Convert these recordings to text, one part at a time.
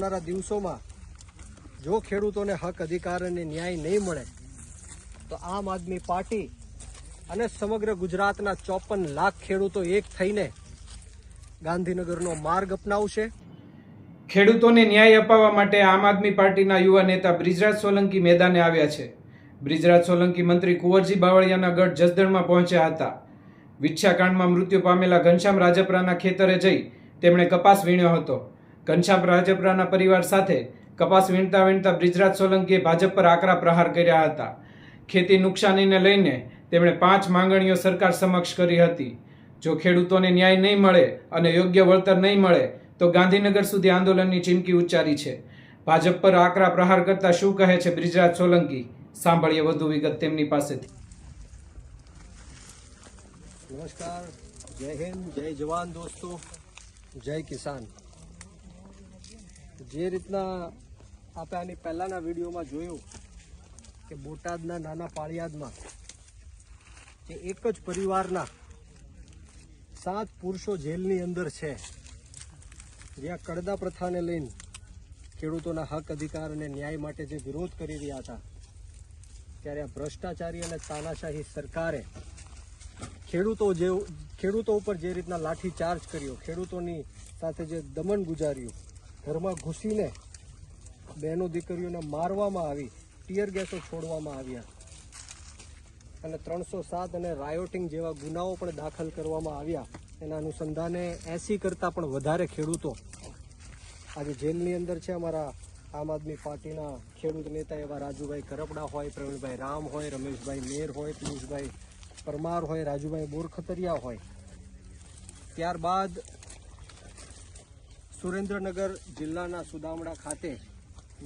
આવનારા દિવસોમાં જો ખેડૂતોને હક અધિકાર અને ન્યાય નહીં મળે, તો આમ આદમી પાર્ટી અને સમગ્ર ગુજરાતના ચોપન લાખ ખેડૂતો એક થઈને ગાંધીનગરનો માર્ગ અપનાવશે. ખેડૂતોને ન્યાય અપાવવા માટે આમ આદમી પાર્ટીના યુવા નેતા બ્રિજરાજ સોલંકી મેદાને આવ્યા છે. બ્રિજરાજ સોલંકી મંત્રી કુંવરજી બાવળિયાના ગઢ જસદણમાં પહોંચ્યા હતા. વિચ્છાકાંડમાં મૃત્યુ પામેલા ઘનશ્યામ રાજપરાના ખેતરે જઈ તેમણે કપાસ વીણ્યો હતો. ઘનશ્યામ રાજપરાના પરિવાર સાથે કપાસ વીણતા વીણતા બ્રિજરાજ સોલંકીએ ભાજપ પર આકરા પ્રહાર કર્યા હતા. ખેતી નુકસાનીને લઈને તેમણે પાંચ માંગણીઓ સરકાર સમક્ષ કરી હતી. જો ખેડૂતોને ન્યાય નહીં મળે અને યોગ્ય વળતર નહીં મળે, તો ગાંધીનગર સુધી આંદોલનની ચીમકી ઉચ્ચારી છે. ભાજપ પર આકરા પ્રહાર કરતા શું કહે છે બ્રિજરાજ સોલંકી? સાંભળીએ વધુ વિગત તેમની પાસેથી. નમસ્કાર. જય હિન્દ, જય જવાન દોસ્તો. જય કિસાન. જે રીતના આપણે આની પહેલાંના વિડીયોમાં જોયું કે બોટાદના નાના પાળિયાદમાં જે એક જ પરિવારના સાત પુરુષો જેલની અંદર છે. જ્યાં કડદા પ્રથાને લઈને ખેડૂતોના હક, અધિકાર અને ન્યાય માટે જે વિરોધ કરી રહ્યા હતા, ત્યારે આ ભ્રષ્ટાચારી અને તાનાશાહી સરકારે ખેડૂતો જે ખેડૂતો ઉપર જે રીતના લાઠી ચાર્જ કર્યો, ખેડૂતોની સાથે જે દમન ગુજાર્યું ઘરમાં ઘૂસીને બહેનો દીકરીઓને મારવામાં આવી, ટીયર ગેસો છોડવામાં આવ્યા. અને ત્રણસો સાત અને રાયોટિંગ જેવા ગુનાઓ પણ દાખલ કરવામાં આવ્યા. એના અનુસંધાને એસી કરતાં પણ વધારે ખેડૂતો આજે જેલની અંદર છે. અમારા આમ આદમી પાર્ટીના ખેડૂત નેતા એવા રાજુભાઈ કરપડા હોય, પ્રવીણભાઈ રામ હોય, રમેશભાઈ મેર હોય, પિયુષભાઈ પરમાર હોય, રાજુભાઈ બોરખતરિયા હોય. ત્યારબાદ સુરેન્દ્રનગર જિલ્લાના સુદામડા ખાતે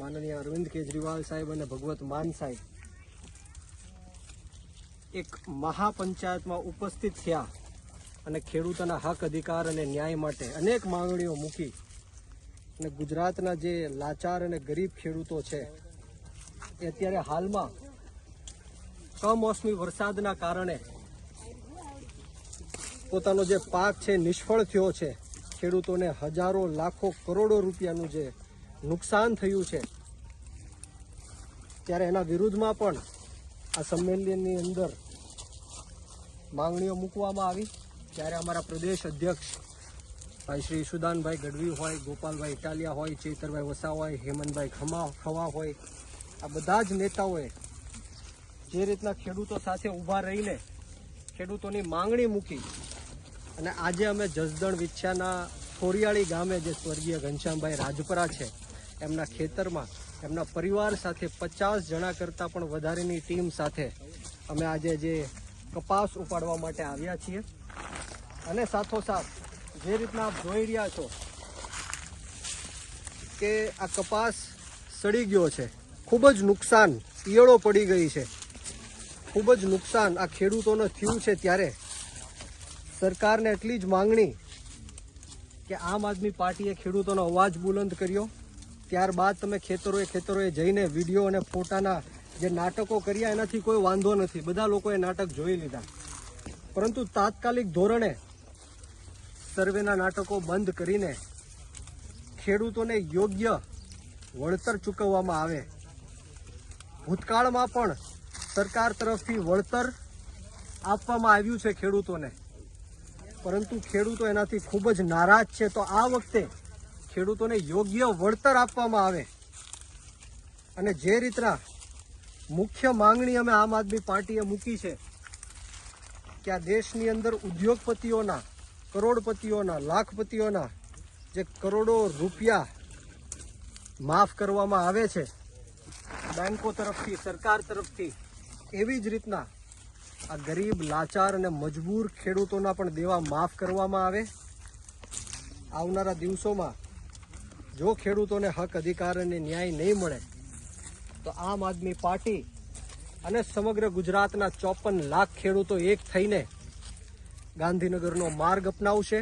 માનનીય અરવિંદ કેજરીવાલ સાહેબ અને ભગવત માન સાહેબ એક મહાપંચાયતમાં ઉપસ્થિત થયા અને ખેડૂતોના હક, અધિકાર અને ન્યાય માટે અનેક માંગણીઓ મૂકી અને ગુજરાતના જે લાચાર અને ગરીબ ખેડૂતો છે, એ અત્યારે હાલમાં કમોસમી વરસાદના કારણે પોતાનો જે પાક છે, નિષ્ફળ થયો છે ખેડૂતોને હજારો, લાખો, કરોડો રૂપિયાનું જે નુકસાન થયું છે, ત્યારે એના વિરુદ્ધમાં પણ આ સંમેલનની અંદર માંગણીઓ મૂકવામાં આવી. ત્યારે અમારા પ્રદેશ અધ્યક્ષ ભાઈ શ્રી સુદાનભાઈ ગઢવી હોય, ગોપાલભાઈ ઇટાલિયા હોય, ચેતરભાઈ વસા હોય, હેમંતભાઈ ખમા, ખવા હોય, આ બધા જ નેતાઓએ જે રીતના ખેડૂતો સાથે ઊભા રહીને ખેડૂતોની માંગણી મૂકી અને આજે અમે જસદણ વિછ્યાના ખોરિયાળી ગામે જે સ્વર્ગીય ઘનશ્યામભાઈ રાજપરા છે, એમના ખેતરમાં એમના પરિવાર સાથે પચાસ જણા કરતાં પણ વધારેની ટીમ સાથે અમે આજે જે કપાસ ઉપાડવા માટે આવ્યા છીએ. અને સાથોસાથ જે રીતના આપ જોઈ રહ્યા છો કે આ કપાસ સડી ગયો છે, ખૂબ જ નુકસાન, ઈયળો પડી ગઈ છે. ખૂબ જ નુકસાન આ ખેડૂતોને થયું છે ત્યારે સરકારને એટલી જ માંગણી કે આમ આદમી પાર્ટીએ ખેડૂતોનો અવાજ બુલંદ કર્યો. ત્યારબાદ તમે ખેતરોએ ખેતરોએ જઈને વીડિયો અને ફોટાના જે નાટકો કર્યા એનાથી કોઈ વાંધો નથી. બધા લોકોએ નાટક જોઈ લીધા. પરંતુ તાત્કાલિક ધોરણે સર્વેના નાટકો બંધ કરીને ખેડૂતોને યોગ્ય વળતર ચૂકવવામાં આવે. ભૂતકાળમાં પણ સરકાર તરફથી વળતર આપવામાં આવ્યું છે ખેડૂતોને. પરંતુ ખેડૂતો એનાથી ખૂબ જ નારાજ છે. તો આ વખતે ખેડૂતોને યોગ્ય વળતર આપવામાં આવે અને જે રીતના મુખ્ય માંગણી અમે આમ આદમી પાર્ટીએ મૂકી છે કે આ દેશની અંદર ઉદ્યોગપતિઓના, કરોડપતિઓના, લાખપતિઓના જે કરોડો રૂપિયા માફ કરવામાં આવે છે, બેંકો તરફથી, સરકાર તરફથી, એવી જ રીતના આ ગરીબ, લાચાર અને મજબૂર ખેડૂતોના પણ દેવા માફ કરવામાં આવે. આવનારા દિવસોમાં જો ખેડૂતોને હક, અધિકાર અને ન્યાય નહીં મળે, તો આમ આદમી પાર્ટી અને સમગ્ર ગુજરાતના ચોપન લાખ ખેડૂતો એક થઈને ગાંધીનગરનો માર્ગ અપનાવશે.